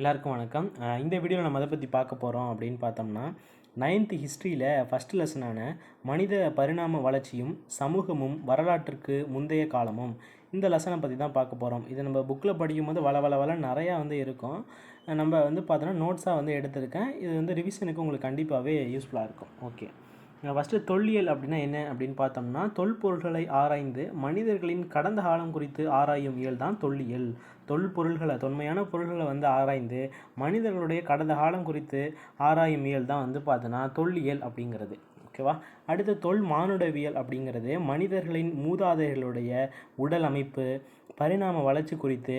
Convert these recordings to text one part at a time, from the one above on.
எல்லாருக்கும் வணக்கம். இந்த வீடியோவில் நம்ம அதை பற்றி பார்க்க போகிறோம் அப்படின்னு பார்த்தோம்னா நைன்த்து ஹிஸ்ட்ரியில் ஃபஸ்ட் லெசனான மனித பரிணாம வளர்ச்சியும் சமூகமும் வரலாற்றுக்கு முந்தைய காலமும் இந்த லெசனை பற்றி தான் பார்க்க போகிறோம் இது நம்ம புக்கில் படிக்கும்போது வள வள வள நிறையா வந்து இருக்கும். நம்ம வந்து பார்த்தோன்னா நோட்ஸாக வந்து எடுத்திருக்கேன். இது வந்து ரிவிஷனுக்கு உங்களுக்கு கண்டிப்பாகவே யூஸ்ஃபுல்லாக இருக்கும். ஓகே ஃபஸ்ட்டு தொல்லியல் அப்படின்னா என்ன அப்படின்னு பார்த்தோம்னா தொல்பொருள்களை ஆராய்ந்து மனிதர்களின் கடந்த காலம் குறித்து ஆராயும் இயல் தான் தொல்லியல். தொல்பொருள்களை தொன்மையான பொருள்களை வந்து ஆராய்ந்து மனிதர்களுடைய கடந்த காலம் குறித்து ஆராயும் இயல் தான் வந்து பார்த்தோன்னா தொல்லியல் அப்படிங்கிறது. ஓகேவா அடுத்து தொல் மானுடவியல் அப்படிங்கிறது மனிதர்களின் மூதாதையர்களுடைய உடல் அமைப்பு பரிணாம வளர்ச்சி குறித்து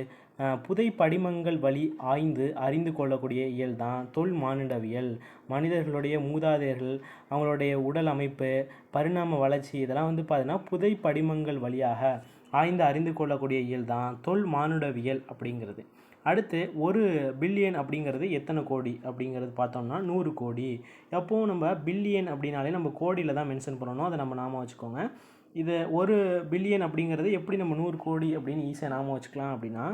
புதை படிமங்கள் வழி ஆய்ந்து அறிந்து கொள்ளக்கூடிய இயல் தான் தொல் மானுடவியல். மனிதர்களுடைய மூதாதையர்கள் அவங்களுடைய உடல் அமைப்பு பரிணாம வளர்ச்சி இதெல்லாம் வந்து பார்த்தீங்கன்னா புதை படிமங்கள் வழியாக ஆய்ந்து அறிந்து கொள்ளக்கூடிய இயல் தான் தொல் மானுடவியல் அப்படிங்கிறது. அடுத்து ஒரு பில்லியன் அப்படிங்கிறது எத்தனை கோடி அப்படிங்கிறது பார்த்தோம்னா நூறு கோடி. எப்போவும் நம்ம பில்லியன் அப்படின்னாலே நம்ம கோடியில் தான் மென்ஷன் பண்ணணும். அதை நம்ம நாம வச்சுக்கோங்க. இது ஒரு பில்லியன் அப்படிங்கிறது எப்படி நம்ம நூறு கோடி அப்படின்னு ஈஸியாக நாம வச்சுக்கலாம் அப்படின்னா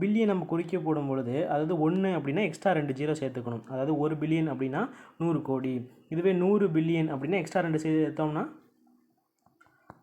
பில்லியன் நம்ம குறிக்க போடும் பொழுது அதாவது ஒன்று அப்படின்னா எக்ஸ்ட்ரா ரெண்டு ஜீரோ சேர்த்துக்கணும். அதாவது ஒரு பில்லியன் அப்படின்னா நூறு கோடி. இதுவே நூறு பில்லியன் அப்படின்னா எக்ஸ்ட்ரா ரெண்டு சேர்த்தோம்னா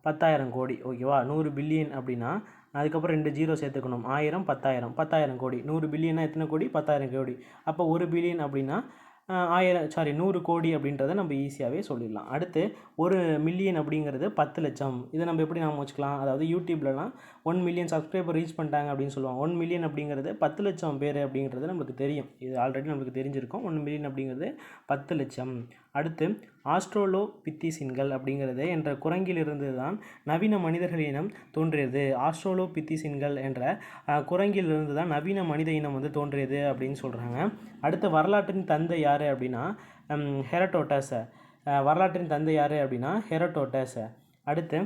பத்தாயிரம் கோடி. ஓகேவா நூறு பில்லியன் அப்படின்னா அதுக்கப்புறம் ரெண்டு ஜீரோ சேர்த்துக்கணும். ஆயிரம் பத்தாயிரம். பத்தாயிரம் கோடி. நூறு பில்லியன்னா எத்தனை கோடி? பத்தாயிரம் கோடி. அப்போ ஒரு பில்லியன் அப்படின்னா ஆயிரம் சாரி நூறு கோடி அப்படின்றத நம்ம ஈஸியாகவே சொல்லிடலாம். அடுத்து ஒரு மில்லியன் அப்படிங்கிறது பத்து லட்சம். இதை நம்ம எப்படி நாம் வச்சுக்கலாம்? அதாவது யூடியூப்லலாம் ஒன் மில்லியன் சப்ஸ்கிரைபர் ரீச் பண்ணிட்டாங்க அப்படின்னு சொல்லுவாங்க. ஒன் மில்லியன் அப்படிங்கிறது பத்து லட்சம் பேர் அப்படிங்கிறது நம்மளுக்கு தெரியும். இது ஆல்ரெடி நம்மளுக்கு தெரிஞ்சிருக்கும். ஒன் மில்லியன் அப்படிங்கிறது பத்து லட்சம். அடுத்து ஆஸ்ட்ரோலோ பித்திசின்கள் அப்படிங்கிறது என்ற குரங்கிலிருந்து தான் நவீன மனிதர்கள் இனம் தோன்றியது. ஆஸ்ட்ரோலோ பித்திசின்கள் என்ற குரங்கிலிருந்து தான் நவீன மனித இனம் வந்து தோன்றியது அப்படின்னு சொல்கிறாங்க அடுத்து வரலாற்றின் தந்தை யார் அப்படின்னா ஹெரட்டோட்டஸ் வரலாற்றின் தந்தை யார் அப்படின்னா ஹெரட்டோட்டஸ் அடுத்து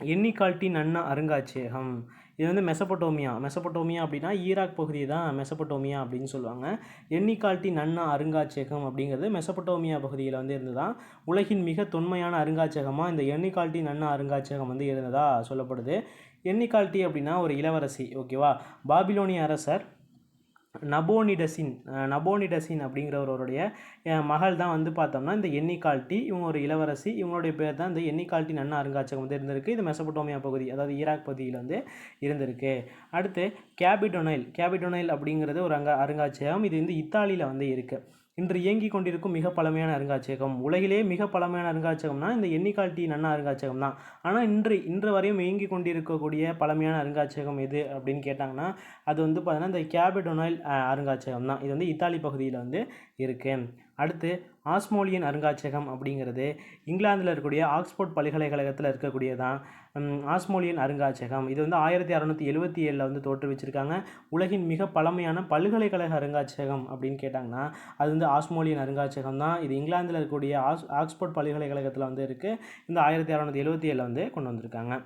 எண்ணிக்கால்ட்டின் அண்ணா அருங்காட்சியகம். இது வந்து மெசபட்டோமியா மெசபட்டோமியா அப்படின்னா ஈராக் பகுதி தான் மெசபட்டோமியா அப்படின்னு சொல்லுவாங்க. எண்ணிக்கால்ட்டின் நன்னா அருங்காட்சியகம் அப்படிங்கிறது மெசபட்டோமியா பகுதியில் வந்து இருந்ததா? உலகின் மிக தொன்மையான அருங்காட்சியகமாக இந்த எண்ணிக்கால்ட்டின் நன்னா அருங்காட்சியகம் வந்து இருந்ததாக சொல்லப்படுது. எண்ணிக்கால்ட்டி அப்படின்னா ஒரு இளவரசி ஓகேவா? பாபிலோனிய அரசர் நபோனிடசின் நபோனிடசின் அப்படிங்கிறவருடைய மகள் தான் வந்து பார்த்தோம்னா இந்த எண்ணிக்கால்ட்டி இவங்க ஒரு இளவரசி இவங்களுடைய பேர் தான் இந்த எண்ணிக்கால்ட்டி நன்ன அருங்காட்சியகம் வந்து இருந்திருக்கு. இது மெசபட்டோமியா பகுதி அதாவது ஈராக் பகுதியில் வந்து இருந்திருக்கு. அடுத்து கேபிடொனைல் கேபிடோனைல் அப்படிங்கிறது ஒரு அங்க அருங்காட்சியகம். இது வந்து இத்தாலியில் வந்து இருக்குது இன்று இயங்கிக் கொண்டிருக்கும் மிக பழமையான அருங்காட்சியகம். உலகிலே மிக பழமையான அருங்காட்சியகம்னா இந்த எண்ணிக்கால் டி நன்னா அருங்காட்சியகம் தான் ஆனால் இன்று இன்று வரையும் இயங்கிக் கொண்டிருக்கக்கூடிய பழமையான அருங்காட்சியகம் எது அப்படின்னு கேட்டாங்கன்னா அது வந்து பார்த்தீங்கன்னா இந்த கேபிடொனைல் அருங்காட்சியகம் தான் இது வந்து இத்தாலி பகுதியில் வந்து இருக்குது அடுத்து ஆஸ்மோலியன் அருங்காட்சியகம் அப்படிங்கிறது இங்கிலாந்தில் இருக்கக்கூடிய ஆக்ஸ்போர்ட் பல்கலைக்கழகத்தில் இருக்கக்கூடியதான் ஆஸ்மோலியன் அருங்காட்சியகம். இது வந்து ஆயிரத்தி அறநூற்றி எழுபத்தி ஏழில் வந்து தோற்றுவிச்சிருக்காங்க. உலகின் மிக பழமையான பல்கலைக்கழக அருங்காட்சியகம் அப்படின்னு கேட்டாங்கன்னா அது வந்து ஆஸ்மோலியன் அருங்காட்சியகம் தான். இது இங்கிலாந்தில் இருக்கக்கூடிய ஆஸ் ஆக்ஸ்போர்ட் பல்கலைக்கழகத்தில் வந்து இருக்குது இந்த ஆயிரத்தி அறநூற்றி எழுபத்தி ஏழில் வந்து கொண்டு வந்திருக்காங்க.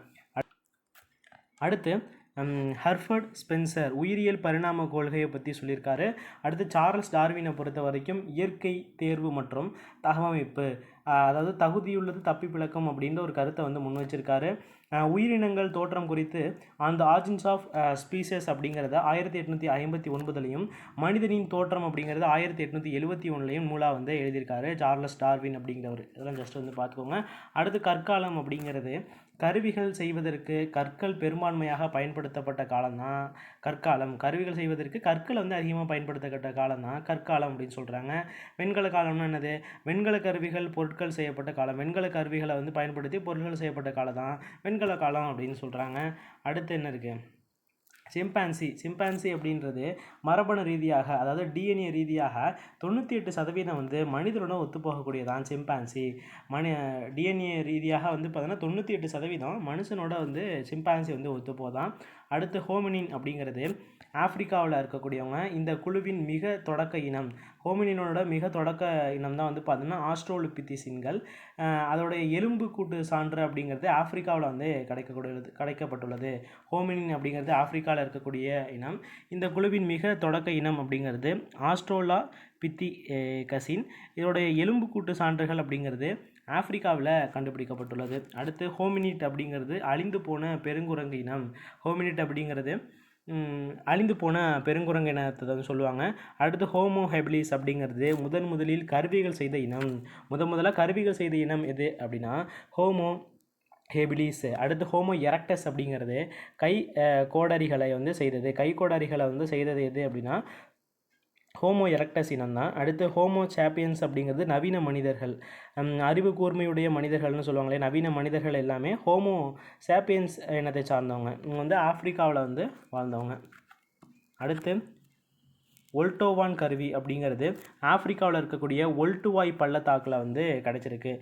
அடுத்து ஹர்ஃபர்ட் ஸ்பென்சர் உயிரியல் பரிணாம கொள்கையை பற்றி சொல்லியிருக்காரு. அடுத்து சார்ல்ஸ் டார்வினை பொறுத்த வரைக்கும் இயற்கை தேர்வு மற்றும் தகவமைப்பு. அதாவது தகுதியுள்ளது தப்பி பிழக்கம் அப்படின்ற ஒரு கருத்தை வந்து முன் வச்சிருக்காரு. உயிரினங்கள் தோற்றம் குறித்து அந்த ஆர்ஜின்ஸ் ஆஃப் ஸ்பீசஸ் அப்படிங்கிறத ஆயிரத்தி எட்நூற்றி ஐம்பத்தி ஒன்பதுலையும் மனிதனின் தோற்றம் அப்படிங்கிறது ஆயிரத்தி எட்நூற்றி எழுபத்தி ஒன்றுலையும் நூலாக வந்து எழுதியிருக்காரு சார்லஸ் டார்வின் அப்படிங்கிறவர். இதெல்லாம் ஜஸ்ட் வந்து பார்த்துக்கோங்க. அடுத்து கற்காலம் அப்படிங்கிறது கருவிகள் செய்வதற்கு கற்கள் பெரும்பான்மையாக பயன்படுத்தப்பட்ட காலம்தான் கற்காலம். கருவிகள் செய்வதற்கு கற்களை வந்து அதிகமாக பயன்படுத்தப்பட்ட காலம் தான் கற்காலம் அப்படின்னு சொல்கிறாங்க வெண்கல காலம்னா என்னது? வெண்கல கருவிகள் பொருட்கள் செய்யப்பட்ட காலம். வெண்கல கருவிகளை வந்து பயன்படுத்தி பொருட்கள் செய்யப்பட்ட காலம் தான் வெண்கல காலம் அப்படின்னு சொல்கிறாங்க அடுத்து என்ன இருக்குது சிம்பான்சி சிம்பான்சி அப்படின்றது மரபணு ரீதியாக அதாவது டிஎன்ஏ ரீதியாக தொண்ணூற்றி எட்டு சதவீதம் வந்து மனிதனுடன் ஒத்துப்போகக்கூடியதான் சிம்பான்சி. மனி டிஎன்ஏ ரீதியாக வந்து பார்த்தோன்னா தொண்ணூற்றி எட்டு சதவீதம் மனுஷனோட வந்து சிம்பான்சி வந்து ஒத்துப்போதான். அடுத்து ஹோமினின் அப்படிங்கிறது ஆப்பிரிக்காவில் இருக்கக்கூடியவங்க. இந்த குழுவின் மிக தொடக்க இனம். ஹோமினினோட மிக தொடக்க இனம் தான் வந்து பார்த்தோம்னா ஆஸ்ட்ரோலிபித்திசின்கள் அதோடைய எலும்பு கூட்டு சான்று அப்படிங்கிறது ஆப்பிரிக்காவில் வந்து கிடைக்கக்கூடியது கிடைக்கப்பட்டுள்ளது. ஹோமினின் அப்படிங்கிறது ஆப்பிரிக்காவில் இருக்கக்கூடிய இனம். இந்த குழுவின் மிக தொடக்க இனம் அப்படிங்கிறது ஆஸ்ட்ரோலா பித்தி கசின் இதோடைய எலும்பு கூட்டு சான்றுகள் அப்படிங்கிறது ஆப்பிரிக்காவில் கண்டுபிடிக்கப்பட்டுள்ளது. அடுத்து ஹோமினிட் அப்படிங்கிறது அழிந்து போன பெருங்குரங்கு இனம். ஹோமினிட் அப்படிங்கிறது அழிந்து போன பெருங்குரங்கு இனத்தை தான் சொல்லுவாங்க. அடுத்து ஹோமோ ஹெபிலிஸ் அப்படிங்கிறது முதன் முதலில் கருவிகள் செய்த இனம். முத முதலாக கருவிகள் செய்த இனம் எது அப்படின்னா ஹோமோ ஹேபிலிஸ். அடுத்து ஹோமோ எரக்டஸ் அப்படிங்கிறது கை கோடரிகளை வந்து செய்தது. கை கோடரிகளை வந்து செய்தது எது அப்படின்னா ஹோமோ எரக்டஸ் இனம் தான் அடுத்து ஹோமோ சாப்பியன்ஸ் அப்படிங்கிறது நவீன மனிதர்கள். அறிவு கூர்மையுடைய மனிதர்கள்னு சொல்லுவாங்களே நவீன மனிதர்கள் எல்லாமே ஹோமோ சாப்பியன்ஸ் இனத்தை சார்ந்தவங்க. இவங்க வந்து ஆஃப்ரிக்காவில் வந்து வாழ்ந்தவங்க. அடுத்து ஒல்டோவான் கருவி அப்படிங்கிறது ஆஃப்ரிக்காவில் இருக்கக்கூடிய ஒல்டுவாய் பள்ளத்தாக்கில் வந்து கிடச்சிருக்கு.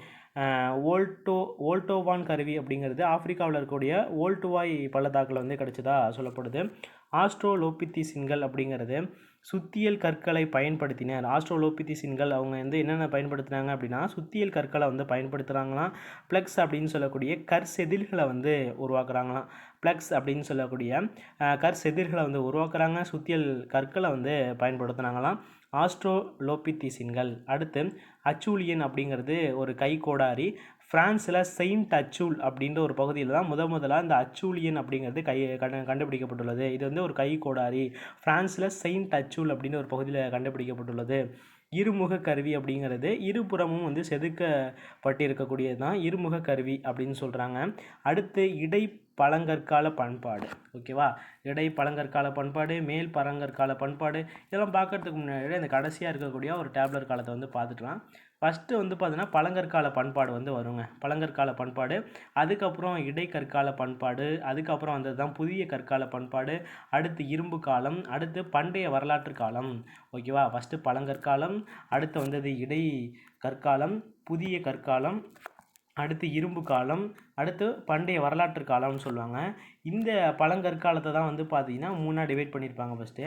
ஓல்டோ ஓல்டோவான் கருவி அப்படிங்கிறது ஆப்பிரிக்காவில் இருக்கக்கூடிய ஓல்டுவாய் பள்ளத்தாக்கில் வந்து கிடச்சதா சொல்லப்படுது. ஆஸ்ட்ரோலோபித்திசின்கள் அப்படிங்கிறது சுத்தியல் கற்களை பயன்படுத்தினர். ஆஸ்ட்ரோலோபித்திசின்கள் அவங்க வந்து என்னென்ன பயன்படுத்துனாங்க அப்படின்னா சுத்தியல் கற்களை வந்து பயன்படுத்துகிறாங்களாம் ப்ளக்ஸ் அப்படின்னு சொல்லக்கூடிய கற்செதில்களை வந்து உருவாக்குறாங்களாம். ப்ளக்ஸ் அப்படின்னு சொல்லக்கூடிய கற்செதிர்களை வந்து உருவாக்குறாங்க. சுத்தியல் கற்களை வந்து பயன்படுத்துனாங்களாம். ஆஸ்ட்ரோலோபித்திசின்கள் அடுத்து அச்சூலியன் அப்படிங்கிறது ஒரு கைகோடாரி ஃப்ரான்ஸில் செயின்ட் அச்சூல் அப்படின்ற ஒரு பகுதியில் தான் முத முதலாக இந்த அச்சூலியன் அப்படிங்கிறது கை கண்டு கண்டுபிடிக்கப்பட்டுள்ளது. இது வந்து ஒரு கைகோடாரி ஃப்ரான்ஸில் செயின்ட் அச்சூல் அப்படின்ற ஒரு பகுதியில் கண்டுபிடிக்கப்பட்டுள்ளது. இருமுக கருவி அப்படிங்கிறது இருபுறமும் வந்து செதுக்கப்பட்டிருக்கக்கூடியது தான் இருமுக கருவி அப்படின்னு சொல்கிறாங்க அடுத்து இடை பழங்கற்கால பண்பாடு. ஓகேவா? இடை பழங்கற்கால பண்பாடு மேல் பழங்கற்கால பண்பாடு இதெல்லாம் பார்க்கறதுக்கு முன்னாடி இந்த கடைசியாக இருக்கக்கூடிய ஒரு டேப்லர் காலத்தை வந்து பார்த்துக்கலாம். ஃபஸ்ட்டு வந்து பார்த்தீங்கன்னா பழங்கற்கால பண்பாடு வந்து வருங்க. பழங்கற்கால பண்பாடு அதுக்கப்புறம் இடைக்கற்கால பண்பாடு அதுக்கப்புறம் வந்தது தான் புதிய கற்கால பண்பாடு அடுத்து இரும்பு காலம் அடுத்து பண்டைய வரலாற்று காலம். ஓகேவா? ஃபஸ்ட்டு பழங்கற்காலம் அடுத்து வந்தது இடை கற்காலம் புதிய கற்காலம் அடுத்து இரும்பு காலம் அடுத்து பண்டைய வரலாற்று காலம்னு சொல்லுவாங்க. இந்த பழங்கற்காலத்தை தான் வந்து பார்த்தீங்கன்னா மூணாக டிவைட் பண்ணியிருப்பாங்க ஃபஸ்ட்டு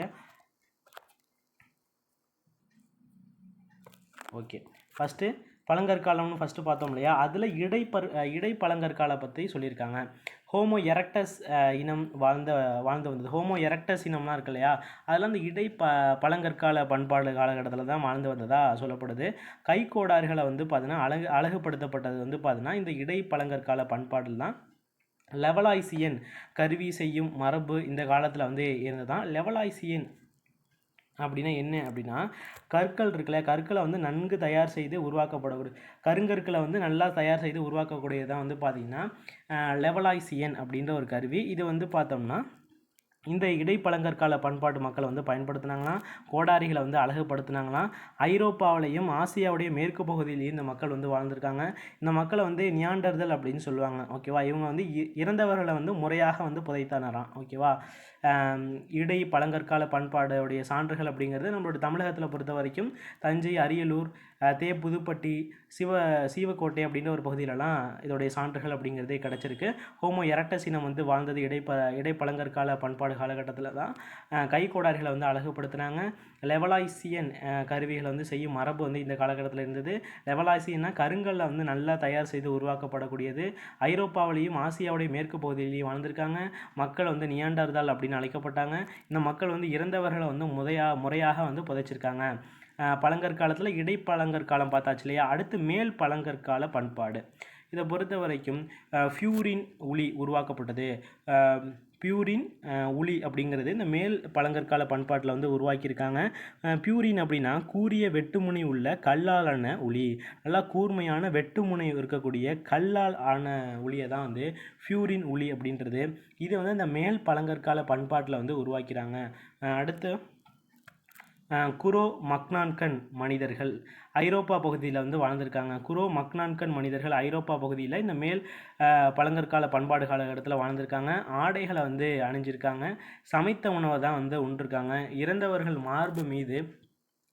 ஓகே ஃபஸ்ட்டு பழங்கற்காலம்னு ஃபஸ்ட்டு பார்த்தோம் இல்லையா? அதில் இடைப்பரு இடை இடைப்பழங்கற்கால பற்றி சொல்லியிருக்காங்க. ஹோமோ எரக்டஸ் இனம் வாழ்ந்த வாழ்ந்து வந்தது. ஹோமோ எரக்டஸ் இனம்லாம் இருக்கு இல்லையா? அதெல்லாம் அந்த இடை ப பழங்கற்கால பண்பாடு காலகட்டத்தில் தான் வாழ்ந்து வந்ததாக சொல்லப்படுது. கைக்கோடாறுகளை வந்து பார்த்தீங்கன்னா அழகு அழகுபடுத்தப்பட்டது வந்து பார்த்தீங்கன்னா இந்த இடை பழங்கற்கால பண்பாடில் தான் லெவலாய்சியன் கருவி செய்யும் மரபு இந்த காலத்தில் வந்து இருந்ததான் லெவலாய்சியன் அப்படின்னா என்ன அப்படின்னா கற்கள் இருக்குல்ல கற்களை வந்து நன்கு தயார் செய்து உருவாக்கப்படக்கூடிய கருங்கற்களை வந்து நல்லா தயார் செய்து உருவாக்கக்கூடியதான் வந்து பார்த்திங்கன்னா லெவலாய்சியன் அப்படின்ற ஒரு கருவி. இது வந்து பார்த்தோம்னா இந்த இடைப்பழங்கற்கால பண்பாட்டு மக்களை வந்து பயன்படுத்தினாங்களாம் கோடாரிகளை வந்து அழகுபடுத்தினாங்களாம். ஐரோப்பாவிலையும் ஆசியாவுடைய மேற்கு பகுதியிலையும் இந்த மக்கள் வந்து வாழ்ந்திருக்காங்க. இந்த மக்களை வந்து நியாண்டர்தல் அப்படின்னு சொல்லுவாங்க ஓகேவா? இவங்க வந்து இ- இறந்தவர்களை வந்து முறையாக வந்து புதைத்தனராம் ஓகேவா? இடை பழங்கற்கால பண்பாடுடைய சான்றுகள் அப்படிங்கிறது நம்மளோட தமிழகத்தில் பொறுத்த வரைக்கும் தஞ்சை அரியலூர் தே புதுப்பட்டி சிவ சீவக்கோட்டை அப்படின்ற ஒரு பகுதியிலலாம் இதோடைய சான்றுகள் அப்படிங்கிறதே கிடச்சிருக்கு. ஹோமோ எரக்டஸ் இனம் வந்து வாழ்ந்தது இடைப்ப இடைப்பழங்கற்கால பண்பாடு காலகட்டத்தில் தான் கைக்கோடார்களை கைக்கோடாரிகளை வந்து அழகுபடுத்தினாங்க. லெவலாய்சியன் கருவிகளை வந்து செய்யும் மரபு வந்து இந்த காலகட்டத்தில் இருந்தது. லெவலாய்சியன்னா கருங்கல்ல வந்து நல்லா தயார் செய்து உருவாக்கப்படக்கூடியது. ஐரோப்பாவிலையும் ஆசியாவுடைய மேற்கு பகுதியிலையும் வாழ்ந்திருக்காங்க. மக்கள் வந்து நியாண்டர்தால் அப்படின்னு அழைக்கப்பட்டாங்க. இந்த மக்கள் வந்து இறந்தவர்களை வந்து முறையா முறையாக வந்து புதைச்சிருக்காங்க. பழங்கற்காலத்தில் இடைப்பழங்கற்காலம் பார்த்தாச்சு இல்லையா? அடுத்து மேல் பழங்கற்கால பண்பாடு. இதை பொறுத்த வரைக்கும் ஃபியூரின் ஒளி உருவாக்கப்பட்டது. பியூரின் உளி அப்படிங்கிறது இந்த மேல் பழங்கற்கால பண்பாட்டில் வந்து உருவாக்கியிருக்காங்க. பியூரின் அப்படின்னா கூரிய வெட்டுமுனை உள்ள கல்லாலான உளி. நல்லா கூர்மையான வெட்டுமுனை இருக்கக்கூடிய கல்லால் ஆன உளியை தான் வந்து பியூரின் உளி அப்படின்றது. இது வந்து இந்த மேல் பழங்கற்கால பண்பாட்டில் வந்து உருவாக்கிறாங்க அடுத்து குரோ மக்னான்கன் மனிதர்கள். ஐரோப்பா பகுதியில் வந்து வாழ்ந்திருக்காங்க. குரோ மக்னான்கன் மனிதர்கள் ஐரோப்பா பகுதியில் இந்த மேல் பழங்கற்கால பண்பாடு காலகட்டத்தில் வாழ்ந்திருக்காங்க. ஆடைகளை வந்து அணிஞ்சிருக்காங்க. சமைத்த உணவை தான் வந்து உண்டிருக்காங்க இறந்தவர்கள் மார்பு மீது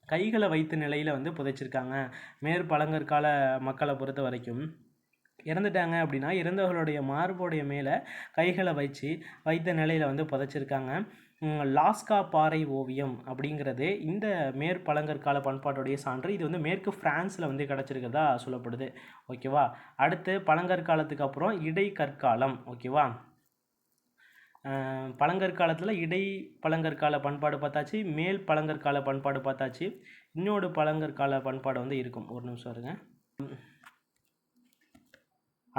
கைகளை வைத்த நிலையில் வந்து புதைச்சிருக்காங்க. மேற் பழங்கற்கால மக்களை பொறுத்த வரைக்கும். இறந்துட்டாங்க அப்படின்னா இறந்தவர்களுடைய மார்போடைய மேலே கைகளை வச்சு வைத்த நிலையில் வந்து புதைச்சிருக்காங்க. லாஸ்கா பாறை ஓவியம் அப்படிங்கிறது இந்த மேற்பழங்கற்கால பண்பாட்டுடைய சான்று. இது வந்து மேற்கு ஃப்ரான்ஸில் வந்து கிடச்சிருக்கிறதா சொல்லப்படுது. ஓகேவா? அடுத்து பழங்கற்காலத்துக்கு அப்புறம் இடைக்கற்காலம். ஓகேவா? பழங்கற்காலத்தில் இடை பழங்கற்கால பண்பாடு பார்த்தாச்சு மேல் பழங்கற்கால பண்பாடு பார்த்தாச்சு. இன்னொரு பழங்கற்கால பண்பாடு வந்து இருக்கும். ஒரு நிமிஷம் இருங்க.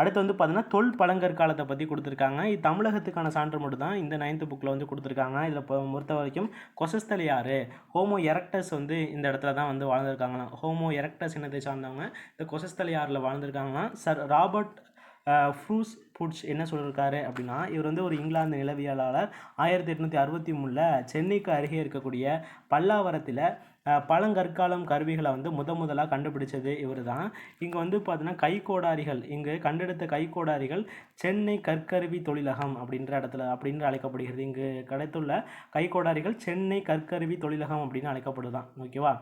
அடுத்து வந்து பார்த்தீங்கன்னா தொல் பழங்கற்காலத்தை பற்றி கொடுத்துருக்காங்க. இது தமிழகத்துக்கான சான்று மட்டும் தான் இந்த நைன்த்து புக்கில் வந்து கொடுத்துருக்காங்க. இதில் இப்போ பொறுத்த வரைக்கும் கொசஸ்தல் யார்? ஹோமோ எரக்டஸ் வந்து இந்த இடத்துல தான் வந்து வாழ்ந்திருக்காங்களாம் ஹோமோ எரக்டஸ் இனத்தை சார்ந்தவங்க. இந்த கொசஸ்தல் யாரில் வாழ்ந்திருக்காங்கன்னா சர் ராபர்ட் ஃப்ரூஸ் புட்ச் என்ன சொல்லியிருக்காரு அப்படின்னா இவர் வந்து ஒரு இங்கிலாந்து நிலவியலாளர். ஆயிரத்தி எட்நூற்றி அறுபத்தி மூணில் சென்னைக்கு அருகே இருக்கக்கூடிய பல்லாவரத்தில் பழங்கற்காலம் கருவிகளை வந்து முத முதலாக கண்டுபிடிச்சது இவர் தான் இங்கே வந்து பார்த்தீங்கன்னா கைக்கோடாரிகள் இங்கு கண்டெடுத்த கைக்கோடாரிகள் சென்னை கற்கருவி தொழிலகம் அப்படின்ற இடத்துல அப்படின்னு அழைக்கப்படுகிறது. இங்கு கிடைத்துள்ள கைக்கோடாரிகள் சென்னை கற்கருவி தொழிலகம் அப்படின்னு அழைக்கப்படுதான். ஓகேவா?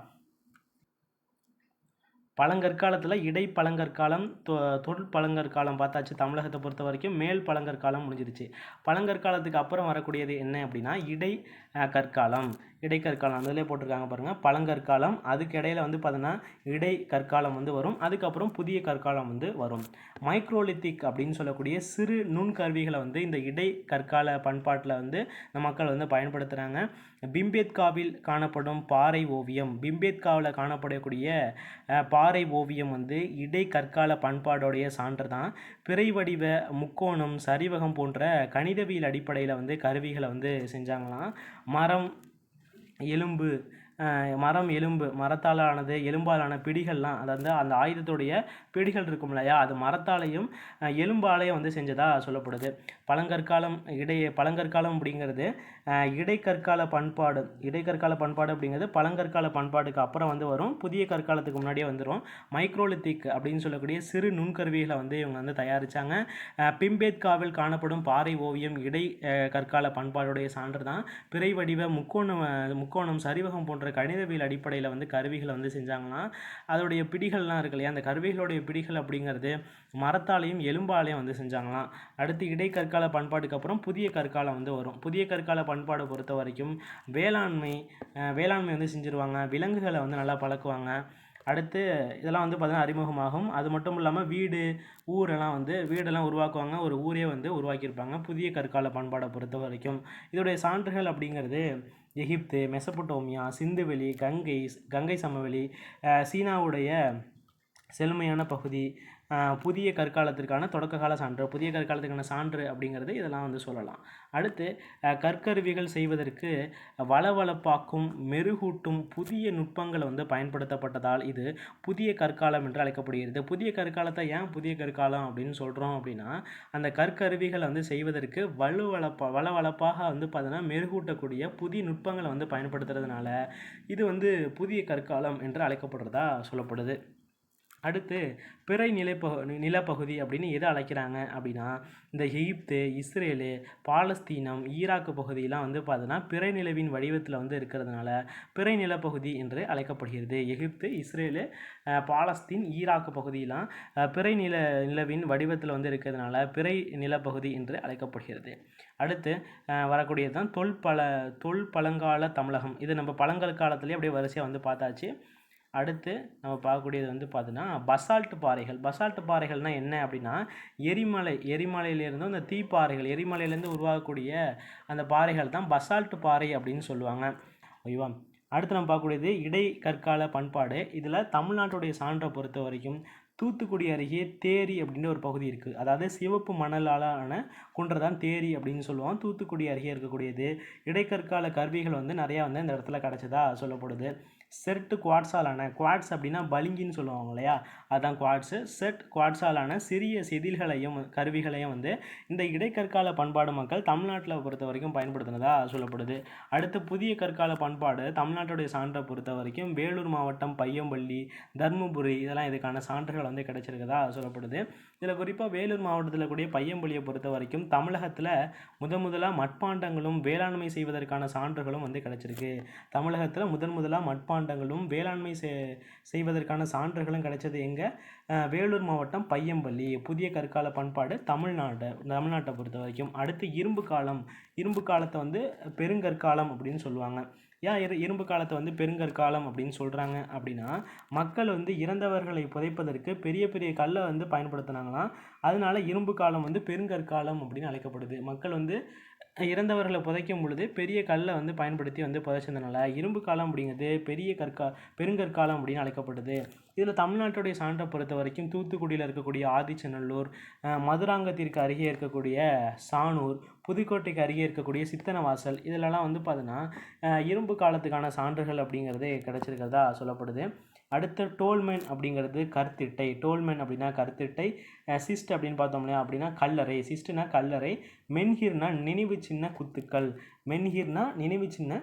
பழங்கற்காலத்தில் இடை பழங்கற்காலம் தொ தொல் பழங்கற்காலம் பார்த்தாச்சு தமிழகத்தை பொறுத்த வரைக்கும் மேல் பழங்கற்காலம் முடிஞ்சிருச்சு. பழங்கற்காலத்துக்கு அப்புறம் வரக்கூடியது என்ன அப்படின்னா இடை அஹ், கற்காலம். இடைக்கற்காலம் அதிலே போட்டிருக்காங்க பாருங்கள் பழங்கற்காலம் அதுக்கு இடையில் வந்து பார்த்தீங்கன்னா இடை கற்காலம் வந்து வரும். அதுக்கப்புறம் புதிய கற்காலம் வந்து வரும். மைக்ரோலித்திக் அப்படின்னு சொல்லக்கூடிய சிறு நுண்கருவிகளை வந்து இந்த இடை கற்கால பண்பாட்டில் வந்து இந்த மக்கள் வந்து பயன்படுத்துகிறாங்க பிம்பேத்காவில் காணப்படும் பாறை ஓவியம். பிம்பேத்காவில் காணப்படக்கூடிய பா பாறை ஓவியம் வந்து இடை கற்கால பண்பாடோடைய சான்று தான் பிறை வடிவ முக்கோணம் சரிவகம் போன்ற கணிதவியல் அடிப்படையில் வந்து கருவிகளை வந்து செஞ்சாங்களாம். மரம் எலும்பு மரம் எலும்பு மரத்தால் ஆனது எலும்பாலான பிடிகள்லாம் அதாவது அந்த ஆயுதத்துடைய பிடிகள் இருக்கும் இல்லையா? அது மரத்தாலையும் எலும்பாலையும் வந்து செஞ்சதாக சொல்லப்படுது. பழங்கற்காலம் இடைய பழங்கற்காலம் அப்படிங்கிறது இடைக்கற்கால பண்பாடு. இடைக்கற்கால பண்பாடு அப்படிங்கிறது பழங்கற்கால பண்பாடுக்கு அப்புறம் வந்து வரும். புதிய கற்காலத்துக்கு முன்னாடியே வந்துடும் மைக்ரோலித்திக் அப்படின்னு சொல்லக்கூடிய சிறு நுண்கருவிகளை வந்து இவங்க வந்து தயாரித்தாங்க பிம்பேத்காவில் காணப்படும் பாறை ஓவியம் இடை கற்கால பண்பாடுடைய சான்று தான். பிறை வடிவ முக்கோணம் முக்கோணம் சரிவகம் போன்ற கணிதவியல் அடிப்படையில் வந்து கருவிகளை வந்து செஞ்சாங்கன்னா அதோடைய பிடிகள்லாம் இருக்கு இல்லையா? அந்த கருவிகளுடைய பிடிகள் அப்படிங்கிறது மரத்தாலையும் எலும்பாலையும் வந்து செஞ்சாங்களாம். அடுத்து இடைக்கற்கால பண்பாட்டுக்கு அப்புறம் புதிய கற்காலம் வந்து வரும். புதிய கற்கால பண்பாடை பொறுத்த வரைக்கும் வேளாண்மை வேளாண்மை வந்து செஞ்சுருவாங்க. விலங்குகளை வந்து நல்லா பழக்குவாங்க. அடுத்து இதெல்லாம் வந்து பார்த்திங்கன்னா அறிமுகமாகும். அது மட்டும் இல்லாமல் வீடு ஊரெல்லாம் வந்து வீடெல்லாம் உருவாக்குவாங்க. ஒரு ஊரே வந்து உருவாக்கியிருப்பாங்க புதிய கற்கால பண்பாடை பொறுத்த வரைக்கும். இதோடைய சான்றுகள் அப்படிங்கிறது எகிப்து மெசபடோமியா சிந்துவெளி கங்கை கங்கை சமவெளி சீனாவுடைய செழுமையான பகுதி புதிய கற்காலத்திற்கான தொடக்க கால சான்று புதிய கற்காலத்துக்கான சான்று அப்படிங்கிறது இதெல்லாம் வந்து சொல்லலாம். அடுத்து கற்கருவிகள் செய்வதற்கு வளவளப்பாக்கும் மெருகூட்டும் புதிய நுட்பங்கள் வந்து பயன்படுத்தப்பட்டதால் இது புதிய கற்காலம் என்று அழைக்கப்படுகிறது. புதிய கற்காலத்தை ஏன் புதிய கற்காலம் அப்படின்னு சொல்கிறோம் அப்படின்னா அந்த கற்கருவிகளை வந்து செய்வதற்கு வலுவளப்பா வளவளப்பாக வந்து பார்த்தீங்கன்னா மெருகூட்டக்கூடிய புதிய நுட்பங்களை வந்து பயன்படுத்துறதுனால இது வந்து புதிய கற்காலம் என்று அழைக்கப்படுறதா சொல்லப்படுது. அடுத்து பிறை நிலப்பகு நிலப்பகுதி அப்படின்னு எதை அழைக்கிறாங்க அப்படின்னா இந்த எகிப்து இஸ்ரேலு பாலஸ்தீனம் ஈராக்கு பகுதியெலாம் வந்து பார்த்தோன்னா பிறை நிலவின் வடிவத்தில் வந்து இருக்கிறதுனால பிறை நிலப்பகுதி என்று அழைக்கப்படுகிறது. எகிப்து இஸ்ரேலு பாலஸ்தீன் ஈராக்கு பகுதியெலாம் பிறை நில நிலவின் வடிவத்தில் வந்து இருக்கிறதுனால பிறை நிலப்பகுதி என்று அழைக்கப்படுகிறது. அடுத்து வரக்கூடியது தான் தொல் பல தொல் பழங்கால தமிழகம். இது நம்ம பழங்கல் காலத்துலேயே அப்படியே வரிசையாக வந்து பார்த்தாச்சு. அடுத்து நம்ம பார்க்கக்கூடியது வந்து பார்த்தீங்கன்னா பசால்ட் பாறைகள். பசால்ட் பாறைகள்னால் என்ன அப்படின்னா எரிமலை எரிமலையிலேருந்து அந்த தீப்பாறைகள் எரிமலையிலேருந்து உருவாகக்கூடிய அந்த பாறைகள் தான் பசால்ட் பாறை அப்படின்னு சொல்லுவாங்க. ஓய்வா? அடுத்து நம்ம பார்க்கக்கூடியது இடை கற்கால பண்பாடு. இதில் தமிழ்நாட்டுடைய சான்றை பொறுத்த வரைக்கும் தூத்துக்குடி அருகே தேரி அப்படின்னு ஒரு பகுதி இருக்குது அதாவது சிவப்பு மணலாலான குன்றை தான் தேரி அப்படின்னு சொல்லுவோம். தூத்துக்குடி அருகே இருக்கக்கூடியது இடைக்கற்கால கருவிகள் வந்து நிறையா வந்து இந்த இடத்துல கிடச்சதா சொல்லப்படுது. செர்ட்டு குவாட்ஸாலான குவாட்ஸ் அப்படின்னா பளிங்கின்னு சொல்லுவாங்க இல்லையா? அதான் குவாட்ஸு. செட் குவாட்ஸாலான சிறிய செதில்களையும் கருவிகளையும் வந்து இந்த இடைக்கற்கால பண்பாடு மக்கள் தமிழ்நாட்டில் பொறுத்த வரைக்கும் பயன்படுத்தினதாக சொல்லப்படுது. அடுத்து புதிய கற்கால பண்பாடு தமிழ்நாட்டுடைய சான்றை பொறுத்த வரைக்கும் வேலூர் மாவட்டம் பையம்பள்ளி தர்மபுரி இதெல்லாம் இதுக்கான சான்றுகள் வந்து கிடைச்சிருக்கதா சொல்லப்படுது. இதில் குறிப்பாக வேலூர் மாவட்டத்தில் கூடிய பையம்பள்ளியை பொறுத்த வரைக்கும் தமிழகத்தில் முத முதலாக மட்பாண்டங்களும் வேளாண்மை செய்வதற்கான சான்றுகளும் வந்து கிடைச்சிருக்கு. தமிழகத்தில் முதன் முதலாக மட்பாண்டங்களும் வேளாண்மை செ செய்வதற்கான சான்றுகளும் கிடைச்சது எங்கே? வேலூர் மாவட்டம் பையம்பள்ளி. புதிய கற்கால பண்பாடு தமிழ்நாடு தமிழ்நாட்டை பொறுத்த வரைக்கும். அடுத்து இரும்பு காலம். இரும்பு காலத்தை வந்து பெருங்கற்காலம் அப்படின்னு சொல்லுவாங்க. ஏன் இரு இரும்பு காலத்தை வந்து பெருங்கற்காலம் அப்படின்னு சொல்கிறாங்க அப்படின்னா மக்கள் வந்து இறந்தவர்களை புதைப்பதற்கு பெரிய பெரிய கல்லை வந்து பயன்படுத்தினாங்களாம். அதனால இரும்பு காலம் வந்து பெருங்கற்காலம் அப்படின்னு அழைக்கப்படுது. மக்கள் வந்து இறந்தவர்களை புதைக்கும் பொழுது பெரிய கல்லை வந்து பயன்படுத்தி வந்து புதைச்சதுனால இரும்பு காலம் அப்படிங்கிறது பெரிய கற்கா பெருங்கற்காலம் அப்படின்னு அழைக்கப்படுது இதில் தமிழ்நாட்டுடைய சான்றை பொறுத்த வரைக்கும் தூத்துக்குடியில் இருக்கக்கூடிய ஆதிச்சநல்லூர் மதுராங்கத்திற்கு அருகே இருக்கக்கூடிய சானூர் புதுக்கோட்டைக்கு அருகே இருக்கக்கூடிய சித்தனவாசல் இதிலெல்லாம் வந்து பார்த்தீங்கன்னா இரும்பு காலத்துக்கான சான்றுகள் அப்படிங்கிறது கிடச்சிருக்கிறதா சொல்லப்படுது. அடுத்து டோல்மென் அப்படிங்கிறது கருத்திட்டை. டோல்மென் அப்படின்னா கருத்திட்டை. சிஸ்ட் அப்படின்னு பார்த்தோம் இல்லையா? அப்படின்னா கல்லறை. சிஸ்ட்னா கல்லறை. மென்ஹிர்னா நினைவு சின்ன குத்துக்கள். மென்ஹிர்னா நினைவு சின்ன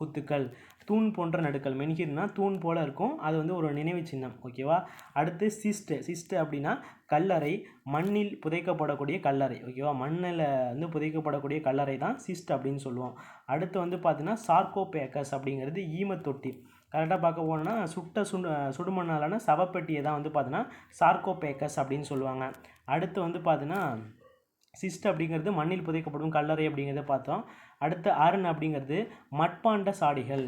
குத்துக்கள். தூண் போன்ற நடுக்கல் மென்ஹிர்னா தூண் போல் இருக்கும். அது வந்து ஒரு நினைவு சின்னம். ஓகேவா அடுத்து சிஸ்ட்டு சிஸ்ட்டு அப்படின்னா கல்லறை. மண்ணில் புதைக்கப்படக்கூடிய கல்லறை. ஓகேவா மண்ணில் வந்து புதைக்கப்படக்கூடிய கல்லறை தான் சிஸ்ட் அப்படின்னு சொல்லுவோம். அடுத்து வந்து பார்த்தீங்கன்னா சார்கோபேக்கஸ் அப்படிங்கிறது ஈமத்தொட்டி. கரெக்டாக பார்க்க போனோம்னா சுட்ட சுடு சுடுமண்ணாலான சவப்பெட்டியை தான் வந்து பார்த்தீங்கன்னா சார்கோபேக்கஸ் அப்படின்னு சொல்லுவாங்க. அடுத்து வந்து பார்த்தீங்கன்னா சிஸ்ட் அப்படிங்கிறது மண்ணில் புதைக்கப்படும் கல்லறை அப்படிங்கிறத பார்த்தோம். அடுத்து அருண் அப்படிங்கிறது மட்பாண்ட சாடிகள்.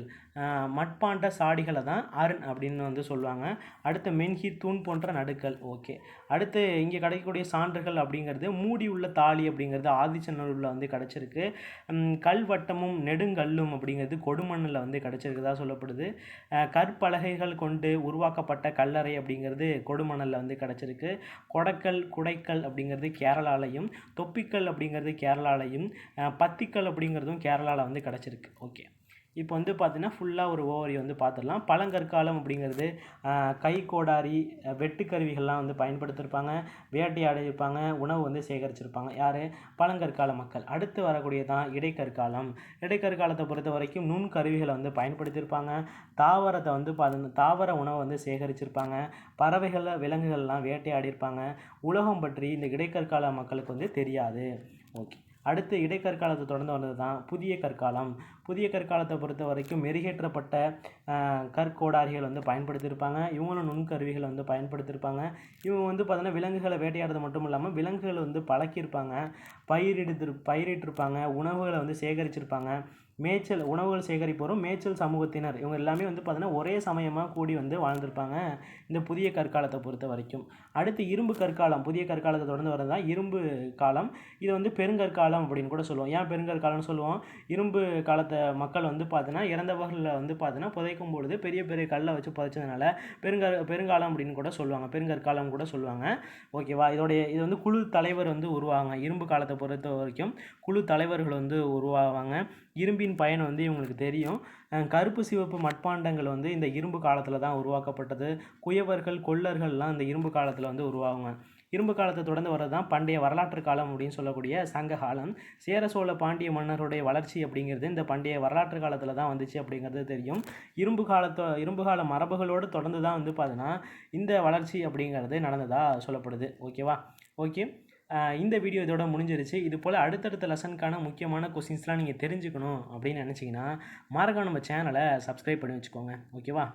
மட்பாண்ட சாடிகளை தான் அருண் அப்படின்னு வந்து சொல்லுவாங்க. அடுத்து மென்ஹி தூண் போன்ற நடுக்கல் ஓகே. அடுத்து இங்கே கிடைக்கக்கூடிய சான்றுகள் அப்படிங்கிறது மூடி உள்ள தாலி அப்படிங்கிறது ஆதிச்சநல்லூரில் வந்து கிடச்சிருக்கு. கல்வட்டமும் நெடுங்கல்லும் அப்படிங்கிறது கொடுமண்ணில் வந்து கிடச்சிருக்குதா சொல்லப்படுது. கற்பலகைகள் கொண்டு உருவாக்கப்பட்ட கல்லறை அப்படிங்கிறது கொடுமணலில் வந்து கிடச்சிருக்கு. கொடக்கல் குடைக்கல் அப்படிங்கிறது கேரளாலையும் தொப்பிக்கல் அப்படிங்கிறது கேரளாலையும் பத்திக்கல் அப்படிங்கிறதும் கேரளாவில் வந்து கிடச்சிருக்கு. ஓகே. இப்போ வந்து பார்த்தீங்கன்னா ஃபுல்லாக ஒரு ஓவரி வந்து பார்த்துடலாம். பழங்கற்காலம் அப்படிங்கிறது கை கோடாரி வெட்டுக்கருவிகள்லாம் வந்து பயன்படுத்தியிருப்பாங்க வேட்டையாடிருப்பாங்க உணவு வந்து சேகரிச்சிருப்பாங்க. யார்? பழங்கற்கால மக்கள். அடுத்து வரக்கூடியதான் இடைக்கற்காலம். இடைக்கற்காலத்தை பொறுத்த வரைக்கும் நுண் கருவிகளை வந்து பயன்படுத்தியிருப்பாங்க. தாவரத்தை வந்து பார்த்தீங்கன்னா தாவர உணவை வந்து சேகரிச்சிருப்பாங்க. பறவைகளை விலங்குகள்லாம் வேட்டையாடியிருப்பாங்க உலகம் பற்றி இந்த இடைக்கற்கால மக்களுக்கு வந்து தெரியாது. ஓகே. அடுத்து இடைக்கற்காலத்தை தொடர்ந்து வந்தது தான் புதிய கற்காலம். புதிய கற்காலத்தை பொறுத்த வரைக்கும் மெருகேற்றப்பட்ட கற்கோடாரிகள் வந்து பயன்படுத்தியிருப்பாங்க. இவங்களும் நுண்கருவிகளை வந்து பயன்படுத்தியிருப்பாங்க. இவங்க வந்து பார்த்தீங்கன்னா விலங்குகளை வேட்டையாடுறது மட்டும் இல்லாமல் விலங்குகளை வந்து பழக்கியிருப்பாங்க. பயிரிடுத்து பயிரிட்டிருப்பாங்க உணவுகளை வந்து சேகரிச்சிருப்பாங்க. மேய்ச்சல் உணவுகள் சேகரிப்போரும் மேய்ச்சல் சமூகத்தினர். இவங்க எல்லாமே வந்து பார்த்தீங்கன்னா ஒரே சமயமாக கூடி வந்து வாழ்ந்திருப்பாங்க இந்த புதிய கற்காலத்தை பொறுத்த வரைக்கும். அடுத்து இரும்பு கற்காலம். புதிய கற்காலத்தை தொடர்ந்து வரது தான் இரும்பு காலம். இது வந்து பெருங்கற்காலம் அப்படின்னு கூட சொல்லுவோம். ஏன் பெருங்கற்காலம்னு சொல்லுவோம்? இரும்பு காலத்தை மக்கள் வந்து பார்த்தீங்கன்னா இறந்தவர்களில் வந்து பார்த்தீங்கன்னா புதைக்கும் பொழுது பெரிய பெரிய கல்லை வச்சு புதைச்சதுனால பெருங்கற் பெருங்காலம் அப்படின்னு கூட சொல்லுவாங்க. பெருங்கற்காலம் கூட சொல்லுவாங்க. ஓகேவா? இதோடைய இது வந்து குழு தலைவர் வந்து உருவாங்க. இரும்பு காலத்தை பொறுத்த வரைக்கும் குழு தலைவர்கள் வந்து உருவாவாங்க. இரும்பின் பயன் வந்து இவங்களுக்கு தெரியும். கருப்பு சிவப்பு மட்பாண்டங்கள் வந்து இந்த இரும்பு காலத்தில் தான் உருவாக்கப்பட்டது. குயவர்கள் கொள்ளர்கள்லாம் இந்த இரும்பு காலத்தில் வந்து உருவாகுங்க. இரும்பு காலத்தை தொடர்ந்து வர்றது தான் பண்டைய வரலாற்று காலம் அப்படின்னு சொல்லக்கூடிய சங்க காலம். சேர சோழ பாண்டிய மன்னருடைய வளர்ச்சி அப்படிங்கிறது இந்த பண்டைய வரலாற்று காலத்தில் தான் வந்துச்சு அப்படிங்கிறது தெரியும். இரும்பு காலத்தோ இரும்பு கால மரபுகளோடு தொடர்ந்து தான் வந்து பார்த்தீங்கன்னா இந்த வளர்ச்சி அப்படிங்கிறது நடந்ததாக சொல்லப்படுது. ஓகேவா? ஓகே. இந்த வீடியோ இதோட முடிஞ்சிருச்சு. இது போல் அடுத்தடுத்த லெசனுக்கான முக்கியமான கொஸ்டின்ஸ்லாம் நீங்கள் தெரிஞ்சுக்கணும் அப்படின்னு நினச்சிங்கன்னா மறக்காம நம்ம சேனலை சப்ஸ்கிரைப் பண்ணி வச்சுக்கோங்க. ஓகேவா